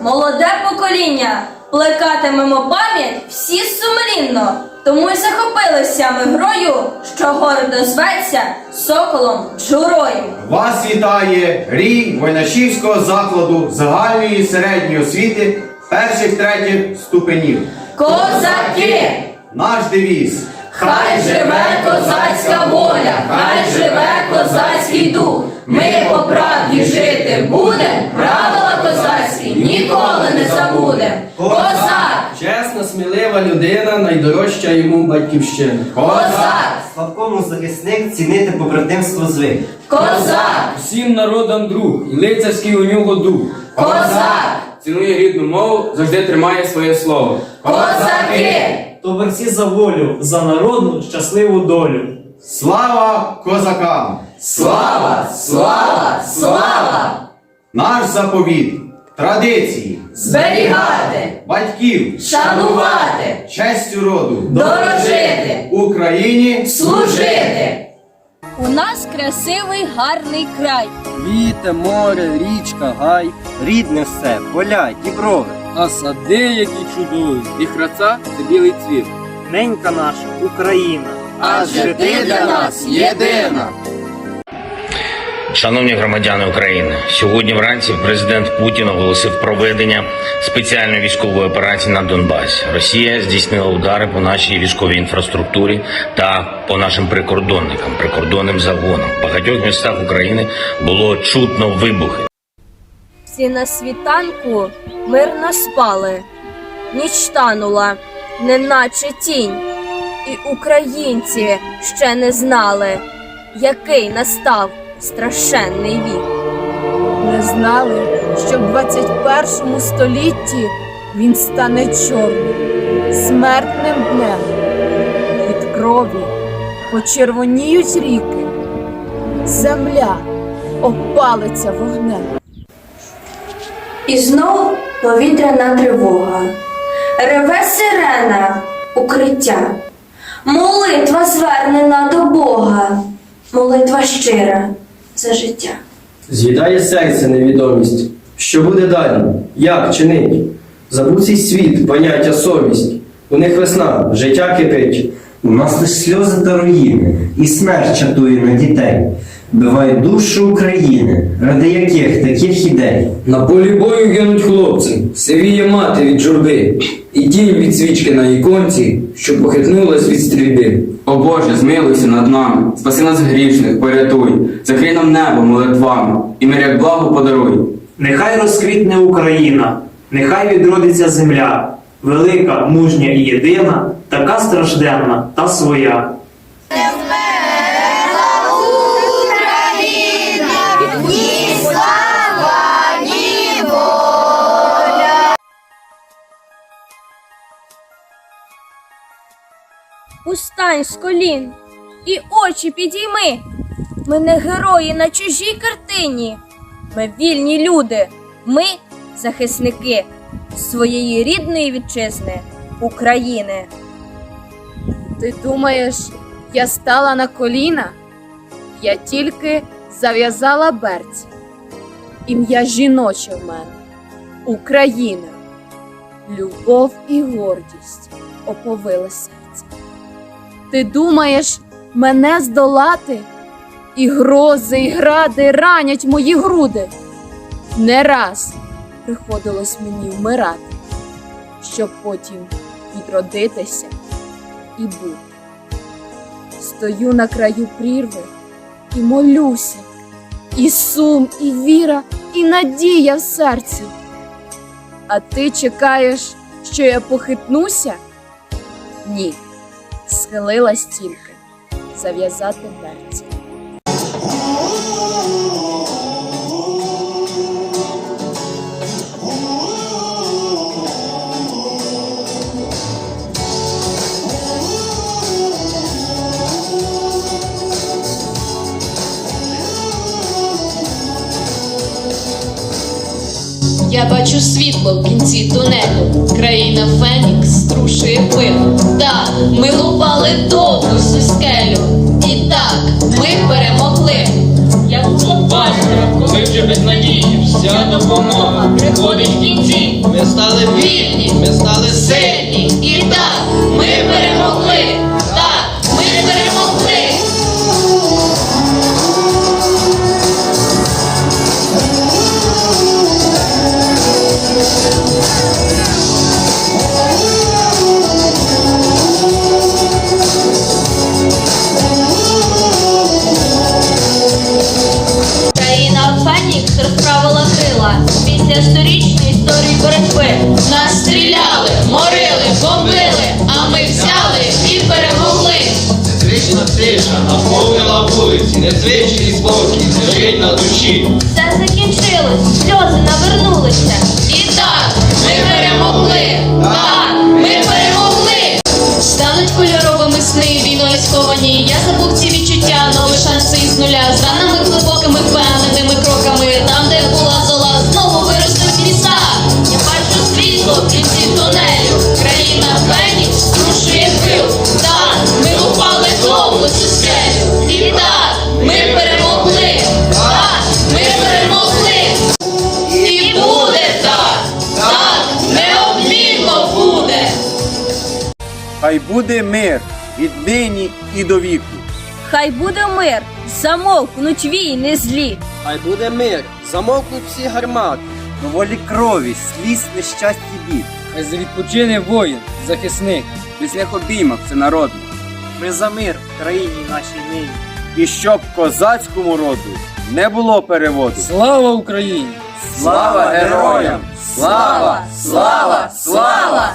молоде покоління, плекатимемо пам'ять всі сумлінно, тому й захопилися ми грою, що гордо зветься соколом джурою. Вас вітає рій Войнашівського закладу загальної і середньої освіти перших третіх ступенів. Козаки! Наш девіз. Хай живе козацька воля, хай живе козацький дух. Ми смілива людина, найдорожча йому батьківщина. Козак! Славкому захисник цінити побратимство звик. Козак! Всім народам друг, і лицарський у нього дух. Козак! Цінує рідну мову, завжди тримає своє слово. Козаки! то борці за волю, за народну щасливу долю. Слава козакам! Слава! Слава! Слава! Наш заповіт, традиції, Зберігати! батьків, Шанувати! честю роду, Дорожити! Україні Служити! У нас красивий гарний край. Квіти, море, річка, гай, Рідне все, поля, діброви. а сади, які чудові. Їх краса це білий цвіт. Ненька наша Україна. Адже ти для нас єдина. Шановні громадяни України, сьогодні вранці президент Путін оголосив проведення спеціальної військової операції на Донбасі. Росія здійснила удари по нашій військовій інфраструктурі та по нашим прикордонникам, прикордонним загонам. В багатьох містах України було чутно вибухи. Всі на світанку мирно спали, ніч танула, неначе тінь, і українці ще не знали, який настав страшенний вік. Не знали, що в 21 столітті він стане чорним, смертним днем. Від крові почервоніють ріки, земля опалиться вогнем. І знов повітряна тривога. Реве сирена, укриття. Молитва звернена до Бога. Молитва щира за життя. З'їдає серце невідомість. Що буде далі? Як чинить? Забув цей світ, поняття совість. У них весна, життя кипить. У нас лиш сльози та руїни, і смерть чатує на дітей. Бивають душу України, ради яких таких ідей. На полі бою гинуть хлопці, сивіє мати від журби, і тінь від свічки на іконці, що похитнулась від стрільби. О Боже, змилуйся над нами, спаси нас грішних, порятуй, закрий нам небо молитвами, і мир як благо подаруй. Нехай розквітне Україна, нехай відродиться земля, велика, мужня і єдина, така стражденна та своя. Устань з колін і очі підійми. Ми не герої на чужій картині. Ми вільні люди, ми захисники своєї рідної вітчизни України. Ти думаєш, я стала на коліна? Я тільки зав'язала берці. Ім'я жіноче в мене Україна. Любов і гордість оповили серце. Ти думаєш мене здолати? І грози, і гради ранять мої груди. Не раз приходилось мені вмирати, щоб потім відродитися і бути. Стою на краю прірви і молюся, і сум, і віра, і надія в серці. А ти чекаєш, що я похитнуся? Ні, схилилась тільки зав'язати берці. Я бачу світло в кінці тунелю, країна Фенікс струшує пил. Так, ми лупали довгу скелю. І так, ми перемогли. Як побачите, коли вже без надії, вся допомога приходить в кінці. Ми стали вільні, ми стали сильні. І так, ми перемогли. Так, ми перемогли. Thank. після сторічної історії боротьби нас стріляли, морили, бомбили, а ми взяли і перемогли. Незвична тиша наповнила вулиці, незвичний спокій лежить на душі. Все закінчилось, сльози навернулися. І так ми перемогли. Буде мир віднині і до віку. Хай буде мир, замовкнуть війни злі. Хай буде мир, замовкнуть всі гармати. Доволі крові, сліз, нещастя бід. Хай відпочине воїн, захисник. Після обіймах це народно. Ми за мир в країні нашій нині. І щоб козацькому роду не було переводу. Слава Україні! Слава героям! Слава! Слава! Слава!